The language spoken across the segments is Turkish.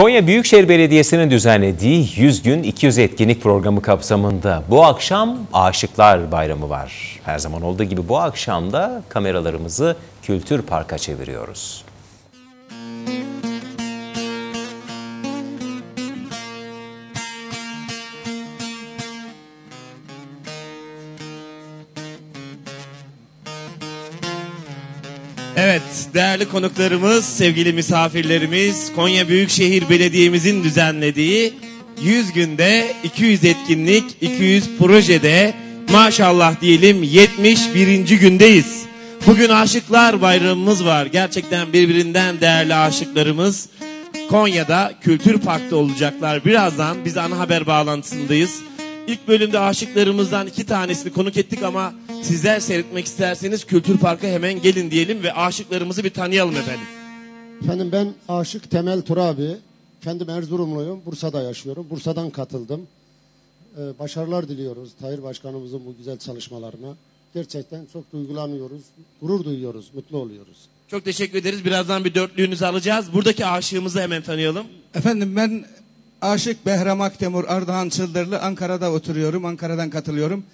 Konya Büyükşehir Belediyesi'nin düzenlediği 100 gün 200 etkinlik programı kapsamında bu akşam Aşıklar Bayramı var. Her zaman olduğu gibi bu akşam da kameralarımızı Kültür Park'a çeviriyoruz. Evet, değerli konuklarımız, sevgili misafirlerimiz, Konya Büyükşehir Belediye'mizin düzenlediği 100 günde 200 etkinlik, 200 projede maşallah diyelim 71. gündeyiz. Bugün Aşıklar Bayramımız var. Gerçekten birbirinden değerli aşıklarımız Konya'da Kültür Park'ta olacaklar. Birazdan biz ana haber bağlantısındayız. İlk bölümde aşıklarımızdan iki tanesini konuk ettik ama sizler seyretmek isterseniz Kültür Park'a hemen gelin diyelim ve aşıklarımızı bir tanıyalım efendim. Efendim ben Aşık Temel Turabi. Kendim Erzurumluyum. Bursa'da yaşıyorum. Bursa'dan katıldım. Ee, başarılar diliyoruz Tahir Başkanımızın bu güzel çalışmalarına. Gerçekten çok duygulanıyoruz. Gurur duyuyoruz. Mutlu oluyoruz. Çok teşekkür ederiz. Birazdan bir dörtlüğünüzü alacağız. Buradaki aşığımızı hemen tanıyalım. Efendim ben Aşık Behram Aktemur Ardahan Çıldırlı Ankara'da oturuyorum. Ankara'dan katılıyorum.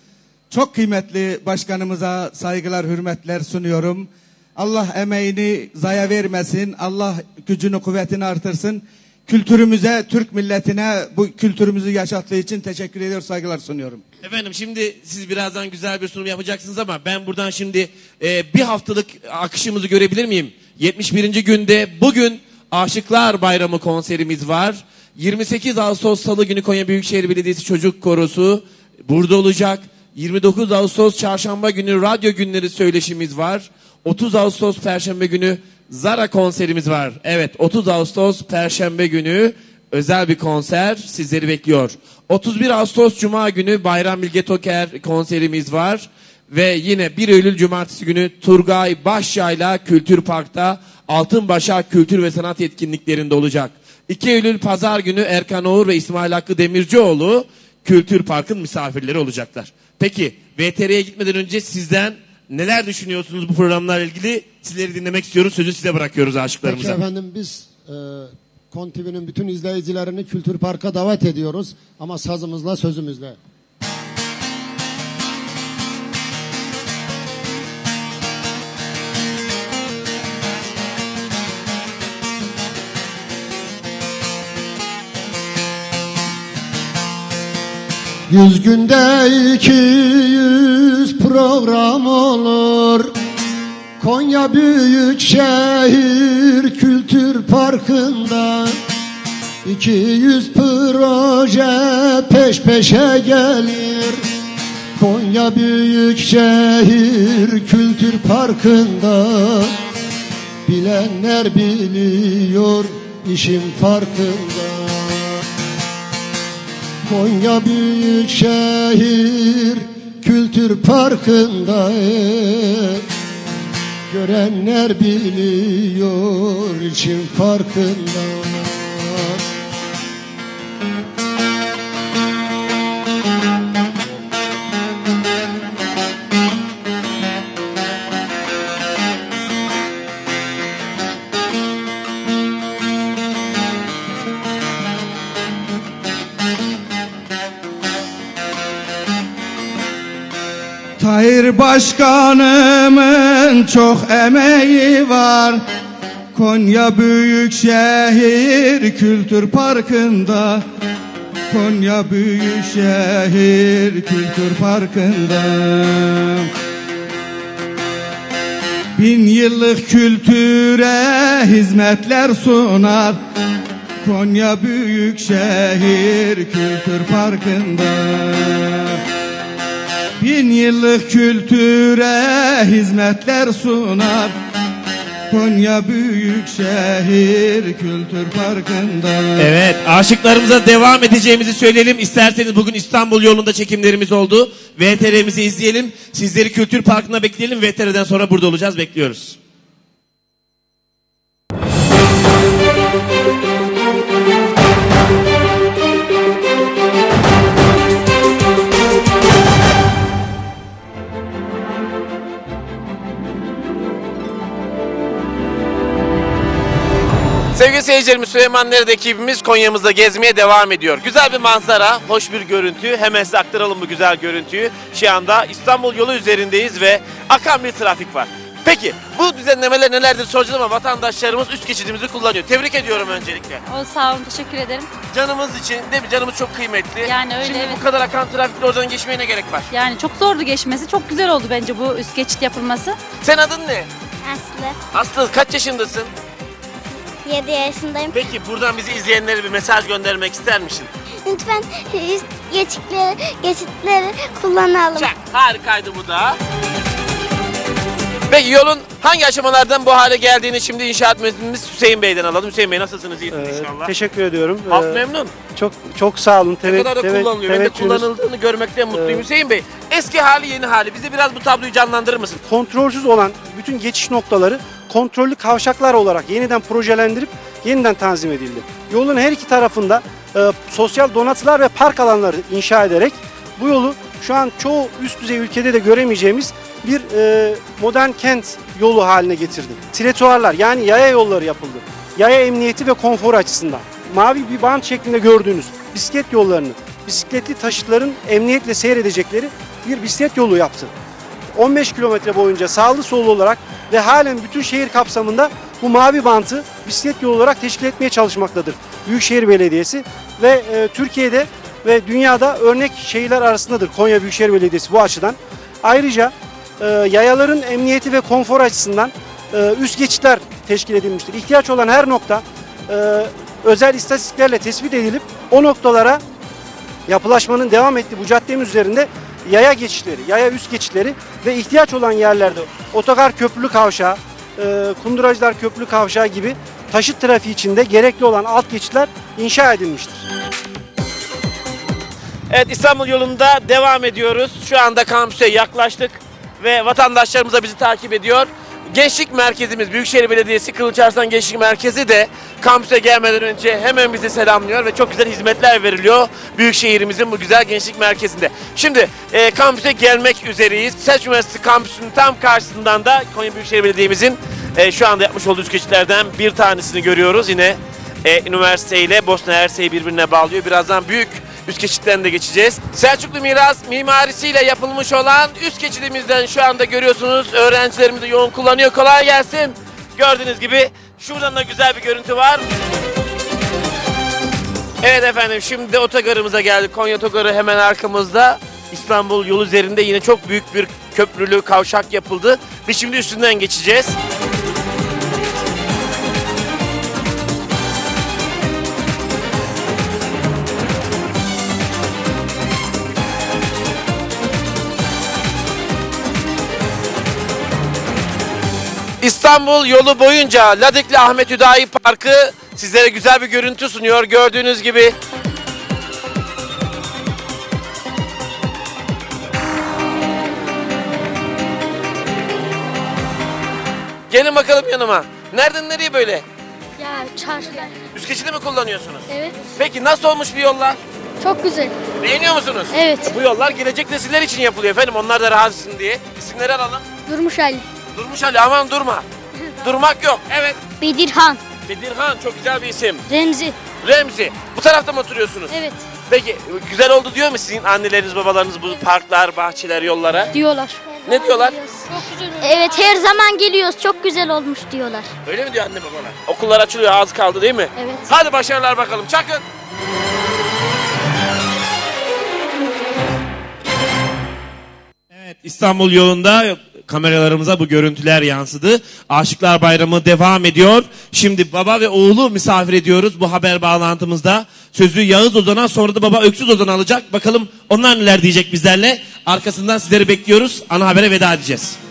Çok kıymetli başkanımıza saygılar, hürmetler sunuyorum. Allah emeğini zaya vermesin. Allah gücünü, kuvvetini artırsın. Kültürümüze, Türk milletine bu kültürümüzü yaşattığı için teşekkür ediyor, saygılar sunuyorum. Efendim şimdi siz birazdan güzel bir sunum yapacaksınız ama ben buradan şimdi e, bir haftalık akışımızı görebilir miyim? 71. günde bugün Aşıklar Bayramı konserimiz var. 28 Ağustos Salı günü Konya Büyükşehir Belediyesi Çocuk Korosu burada olacak. 29 Ağustos Çarşamba günü radyo günleri söyleşimiz var. 30 Ağustos Perşembe günü Zara konserimiz var. Evet 30 Ağustos Perşembe günü özel bir konser sizleri bekliyor. 31 Ağustos Cuma günü Bayram Bilge Toker konserimiz var. Ve yine 1 Eylül Cumartesi günü Turgay Başyayla Kültür Park'ta Altınbaşak Kültür ve Sanat etkinliklerinde olacak. 2 Eylül Pazar günü Erkan Oğur ve İsmail Hakkı Demircioğlu Kültür Park'ın misafirleri olacaklar. Peki VTR'ye gitmeden önce sizden neler düşünüyorsunuz bu programlarla ilgili? Sizleri dinlemek istiyoruz. Sözü size bırakıyoruz Peki aşıklarımıza. efendim biz e, Kon TV'nin bütün izleyicilerini Kültür Park'a davet ediyoruz. Ama sazımızla sözümüzle. Yüz günde iki yüz program olur. Konya Büyükşehir Kültür Parkı'nda 200 proje peş peşe gelir. Konya Büyükşehir Kültür Parkı'nda bilenler biliyor işin farkında. Konya Büyükşehir Kültür Parkı'nda Görenler biliyor için farkında Başkanımın çok emeği var. Konya Büyükşehir Kültür Parkı'nda. Konya Büyükşehir Kültür Parkı'nda. Bin yıllık kültüre hizmetler sunar. Konya Büyükşehir Kültür Parkı'nda Bin yıllık kültüre hizmetler sunar Konya Büyükşehir Kültür Parkı'nda Evet aşıklarımıza devam edeceğimizi söyleyelim. İsterseniz bugün İstanbul yolunda çekimlerimiz oldu. VTR'mizi izleyelim. Sizleri Kültür Parkı'na bekleyelim. VTR'den sonra burada olacağız. Bekliyoruz. Sevgili seyirciler izleyicilerimiz Süleyman Nerede ekibimiz Konya'mızda gezmeye devam ediyor. Güzel bir manzara, hoş bir görüntü. Hemen size aktaralım bu güzel görüntüyü. Şu anda İstanbul yolu üzerindeyiz ve akan bir trafik var. Peki bu düzenlemeler nelerdir soracağız ama vatandaşlarımız üst geçidimizi kullanıyor. Tebrik ediyorum öncelikle. O sağ olun teşekkür ederim. Canımız için değil mi? Canımız çok kıymetli. Yani öyle, Şimdi evet. bu kadar akan trafikte oradan geçmeye ne gerek var? Yani çok zordu geçmesi. Çok güzel oldu bence bu üst geçit yapılması. Sen adın ne? Aslı. Aslı kaç yaşındasın? 7 yaşındayım. Peki buradan bizi izleyenlere bir mesaj göndermek ister misin? Lütfen geçitleri, geçitleri kullanalım. Çak. Harikaydı bu da. Peki yolun hangi aşamalardan bu hale geldiğini şimdi inşaat mühendisimiz Hüseyin Bey'den alalım. Hüseyin Bey nasılsınız? İyisiniz Ee, inşallah. teşekkür ediyorum. Halk Ee, memnun. çok çok sağ olun. Ne Teve- kadar da teve- kullanılıyor. Ben de teveccühünüz. kullanıldığını görmekten mutluyum. Ee, Hüseyin Bey eski hali yeni hali bize biraz bu tabloyu canlandırır mısın? Kontrolsüz olan bütün geçiş noktaları kontrollü kavşaklar olarak yeniden projelendirip yeniden tanzim edildi. Yolun her iki tarafında e, sosyal donatılar ve park alanları inşa ederek bu yolu şu an çoğu üst düzey ülkede de göremeyeceğimiz bir e, modern kent yolu haline getirdi. Tretuarlar yani yaya yolları yapıldı. Yaya emniyeti ve konfor açısından. Mavi bir bant şeklinde gördüğünüz bisiklet yollarını, bisikletli taşıtların emniyetle seyredecekleri bir bisiklet yolu yaptı. 15 kilometre boyunca sağlı sollu olarak ve halen bütün şehir kapsamında bu mavi bantı bisiklet yolu olarak teşkil etmeye çalışmaktadır. Büyükşehir Belediyesi ve e, Türkiye'de ve dünyada örnek şehirler arasındadır Konya Büyükşehir Belediyesi bu açıdan. Ayrıca e, yayaların emniyeti ve konfor açısından e, üst geçitler teşkil edilmiştir. İhtiyaç olan her nokta e, özel istatistiklerle tespit edilip o noktalara yapılaşmanın devam ettiği bu caddemiz üzerinde yaya geçişleri, yaya üst geçitleri ve ihtiyaç olan yerlerde otogar köprülü kavşağı, e, kunduracılar köprülü kavşağı gibi taşıt trafiği içinde gerekli olan alt geçitler inşa edilmiştir. Evet İstanbul yolunda devam ediyoruz. Şu anda kampüse yaklaştık ve vatandaşlarımız da bizi takip ediyor. Gençlik merkezimiz Büyükşehir Belediyesi Kılıçarslan Gençlik Merkezi de kampüse gelmeden önce hemen bizi selamlıyor ve çok güzel hizmetler veriliyor Büyükşehirimizin bu güzel gençlik merkezinde. Şimdi e, kampüse gelmek üzereyiz. Selçuk Üniversitesi kampüsünün tam karşısından da Konya Büyükşehir Belediye'mizin e, şu anda yapmış olduğu geçitlerden bir tanesini görüyoruz. Yine e, üniversite ile Bosna Hersey'i birbirine bağlıyor. Birazdan büyük üst geçitten de geçeceğiz. Selçuklu miras mimarisiyle yapılmış olan üst geçidimizden şu anda görüyorsunuz. Öğrencilerimiz de yoğun kullanıyor. Kolay gelsin. Gördüğünüz gibi şuradan da güzel bir görüntü var. Evet efendim şimdi de otogarımıza geldik. Konya otogarı hemen arkamızda. İstanbul yolu üzerinde yine çok büyük bir köprülü kavşak yapıldı. Biz şimdi üstünden geçeceğiz. İstanbul yolu boyunca Ladikli Ahmet Hüdayi Parkı sizlere güzel bir görüntü sunuyor. Gördüğünüz gibi Gelin bakalım yanıma. Nereden nereye böyle? Ya çarşılar. Üst geçidi mi kullanıyorsunuz? Evet. Peki nasıl olmuş bu yollar? Çok güzel. Beğeniyor musunuz? Evet. Bu yollar gelecek nesiller için yapılıyor efendim. Onlar da rahat etsin diye. İsimleri alalım. Durmuş Ali. Durmuş Ali aman durma. Durmak yok. Evet. Bedirhan. Bedirhan çok güzel bir isim. Remzi. Remzi. Bu tarafta mı oturuyorsunuz? Evet. Peki güzel oldu diyor mu sizin anneleriniz babalarınız bu parklar, bahçeler, yollara? Diyorlar. Ne diyorlar? Evet her zaman geliyoruz. Çok güzel olmuş diyorlar. Öyle mi diyor anne babalar? Okullar açılıyor az kaldı değil mi? Evet. Hadi başarılar bakalım çakın. Evet İstanbul yolunda kameralarımıza bu görüntüler yansıdı. Aşıklar Bayramı devam ediyor. Şimdi baba ve oğlu misafir ediyoruz bu haber bağlantımızda. Sözü Yağız Ozan'a sonra da baba Öksüz Ozan alacak. Bakalım onlar neler diyecek bizlerle. Arkasından sizleri bekliyoruz. Ana habere veda edeceğiz.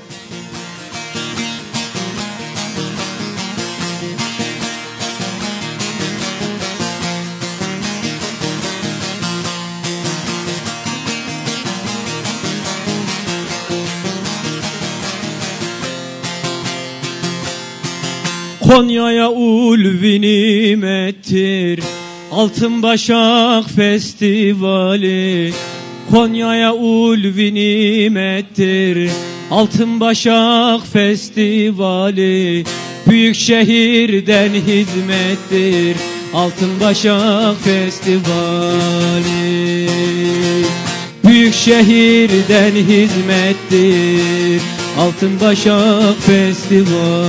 Konya'ya ulvi nimettir Altın Başak Festivali. Konya'ya ulvi nimettir Altın Başak Festivali. Büyük şehirden hizmettir Altın Başak Festivali şehirden hizmettir Altın Başak Festivali.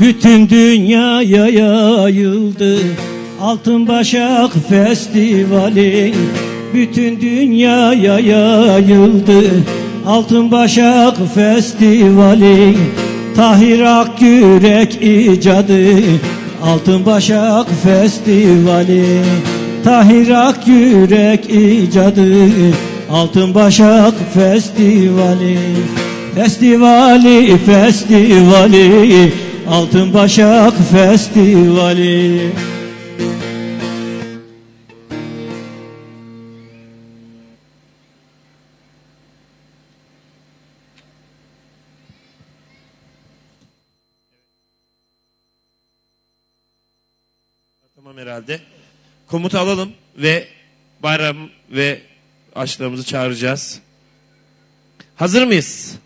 Bütün dünyaya yayıldı Altın Başak Festivali Bütün dünyaya yayıldı. Altın Başak Festivali Tahir Akgürek icadı. Altın Başak Festivali Tahir Akgürek icadı. Altın Başak Festivali Festivali, festivali. Altın Başak Festivali Tamam herhalde. Komutu alalım ve bayram ve aşklarımızı çağıracağız. Hazır mıyız?